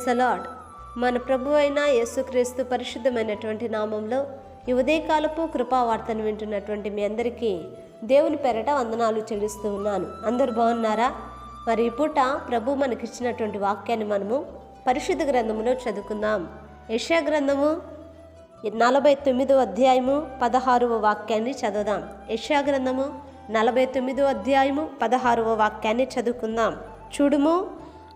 Praise అలాడ్ మన ప్రభు అయిన యేసుక్రీస్తు పరిశుద్ధమైనటువంటి నామంలో ఈ ఉదయకాలపు కృపావార్తను వింటున్నటువంటి మీ అందరికీ దేవుని పెరట వందనాలు చెల్లిస్తూ ఉన్నాను. అందరు బాగున్నారా? మరి ఈ పూట ప్రభు మనకిచ్చినటువంటి వాక్యాన్ని మనము పరిశుద్ధ గ్రంథములో చదువుకుందాం. యశా గ్రంథము నలభై తొమ్మిదో అధ్యాయము పదహారవ వాక్యాన్ని చదువుదాం. యశా గ్రంథము నలభై తొమ్మిదో అధ్యాయము పదహారవ వాక్యాన్ని చదువుకుందాం. చూడుము.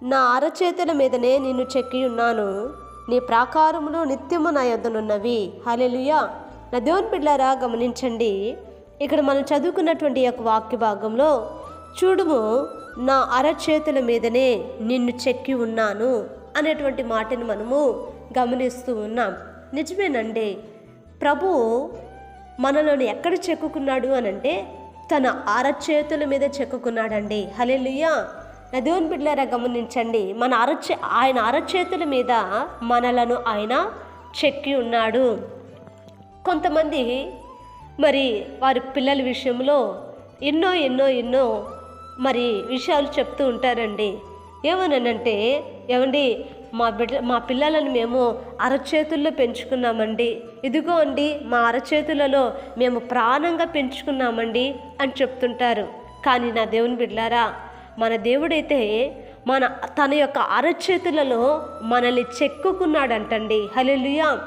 నా అరచేతుల మీదనే నిన్ను చెక్కి ఉన్నాను. నీ ప్రాకారములు నిత్యము నా యొద్దనున్నవి. హలెలుయా నా దేవుని బిడ్డారా గమనించండి. ఇక్కడ మనం చదువుకున్నటువంటి యొక్క వాక్య భాగంలో చూడుము నా అరచేతుల మీదనే నిన్ను చెక్కి ఉన్నాను అనేటువంటి మాటని మనము గమనిస్తూ ఉన్నాం. నిజమేనండి. ప్రభు మనలను ఎక్కడ చెక్కుకున్నాడు అని అంటే తన అరచేతుల మీద చెక్కుకున్నాడండి. హలెలుయా నా దేవుని బిడ్డలారా గమనించండి. మన అరచే ఆయన అరచేతుల మీద మనలను ఆయన చెక్కి ఉన్నాడు. కొంతమంది మరి వారి పిల్లల విషయంలో ఎన్నో ఎన్నో ఎన్నో మరి విషయాలు చెప్తూ ఉంటారండి. ఏమనంటే ఏమండి మా బిడ్డ మా పిల్లలను మేము అరచేతుల్లో పెంచుకున్నామండి. ఇదిగో అండి మా అరచేతులలో మేము ప్రాణంగా పెంచుకున్నామండి అని చెప్తుంటారు. కానీ నా దేవుని బిడ్డారా మన దేవుడైతే మన తన యొక్క అరచేతులలో మనల్ని చెక్కుకున్నాడంటండి. హలెలుయా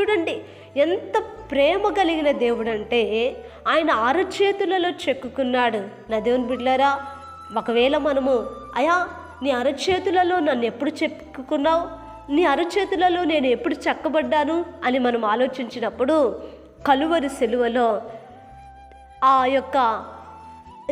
చూడండి ఎంత ప్రేమ కలిగిన దేవుడు అంటే ఆయన అరచేతులలో చెక్కుకున్నాడు. నా దేవుని బిడ్డారా ఒకవేళ మనము అయా నీ అరచేతులలో నన్ను ఎప్పుడు చెక్కుకున్నావు? నీ అరచేతులలో నేను ఎప్పుడు చెక్కబడ్డాను? అని మనం ఆలోచించినప్పుడు కలువరి సెలువలో ఆ యొక్క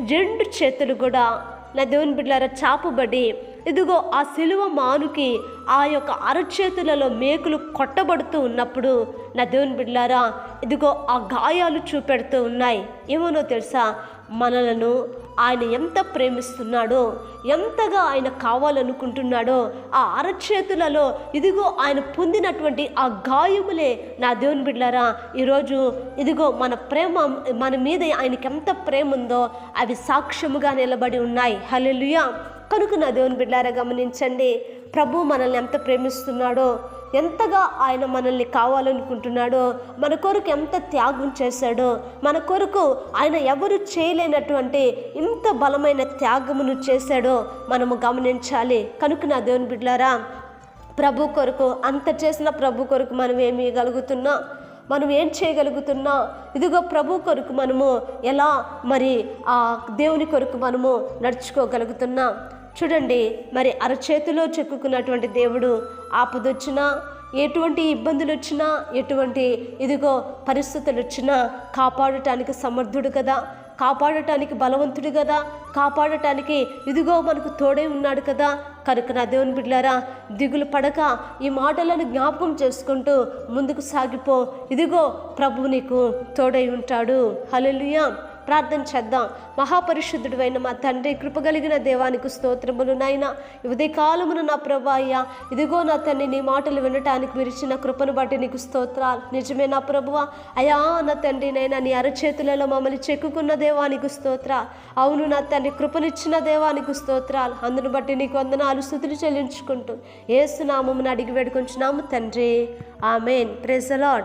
రెండు చేతులు కూడా నా దేవుని బిడ్డలారా చాపబడి ఇదిగో ఆ సిలువ మానుకి ఆ యొక్క అరచేతులలో మేకులు కొట్టబడుతూ ఉన్నప్పుడు నా దేవుని బిడ్డలారా ఇదిగో ఆ గాయాలు చూపెడుతూ ఉన్నాయి. ఏమనో తెలుసా? మనలను ఆయన ఎంత ప్రేమిస్తున్నాడో ఎంతగా ఆయన కావాలనుకుంటున్నాడో ఆ అరచేతులలో ఇదిగో ఆయన పొందినటువంటి ఆ గాయములే నా దేవుని బిడ్డారా ఈరోజు ఇదిగో మన ప్రేమ మన మీద ఆయనకి ఎంత ప్రేమ ఉందో అవి సాక్ష్యముగా నిలబడి ఉన్నాయి. హలెలుయా కనుక నా దేవుని బిడ్డారా గమనించండి ప్రభు మనల్ని ఎంత ప్రేమిస్తున్నాడో ఎంతగా ఆయన మనల్ని కావాలనుకుంటున్నాడో మన కొరకు ఎంత త్యాగం చేశాడో మన కొరకు ఆయన ఎవరు చేయలేనటువంటి ఇంత బలమైన త్యాగమును చేశాడో మనము గమనించాలి. కనుక నా దేవుని బిడ్డారా ప్రభు కొరకు అంత చేసిన ప్రభు కొరకు మనం ఏమి ఇవ్వగలుగుతున్నాం మనం ఏం చేయగలుగుతున్నా ఇదిగో ప్రభు కొరకు మనము ఎలా మరి ఆ దేవుని కొరకు మనము నడుచుకోగలుగుతున్నాం. చూడండి మరి అరచేతిలో చెక్కుకున్నటువంటి దేవుడు ఆపదొచ్చినా ఎటువంటి ఇబ్బందులు వచ్చినా ఎటువంటి ఇదిగో పరిస్థితులు వచ్చినా కాపాడటానికి సమర్థుడు కదా కాపాడటానికి బలవంతుడు కదా కాపాడటానికి ఇదిగో మనకు తోడే ఉన్నాడు కదా. కనుక నా దేవుని బిడ్డారా దిగులు పడక ఈ మాటలను జ్ఞాపకం చేసుకుంటూ ముందుకు సాగిపో. ఇదిగో ప్రభు నీకు తోడై ఉంటాడు. హలెలుయా ప్రార్థన చేద్దాం. మహాపరిశుద్ధుడు మా తండ్రి కృపగలిగిన దేవానికి స్తోత్రములు నాయన. ఉదయకాలమున నా ప్రభా అయ్యా ఇదిగో నా తండ్రి నీ మాటలు వినటానికి మీరు ఇచ్చిన కృపను బట్టి నీకు స్తోత్రాలు. నిజమే నా ప్రభువ అయా నా తండ్రి నైనా నీ అరచేతులలో మమ్మల్ని చెక్కుకున్న దేవానికి స్తోత్ర అవును నా తండ్రి కృపనిచ్చిన దేవానికి స్తోత్రాలు. అందును బట్టి నీకు వందనాలు స్థుతులు చెల్లించుకుంటూ ఏసునామమును అడిగి వేడుకుంటున్నాము తండ్రి. ఆమెన్. ప్రెజలాడ్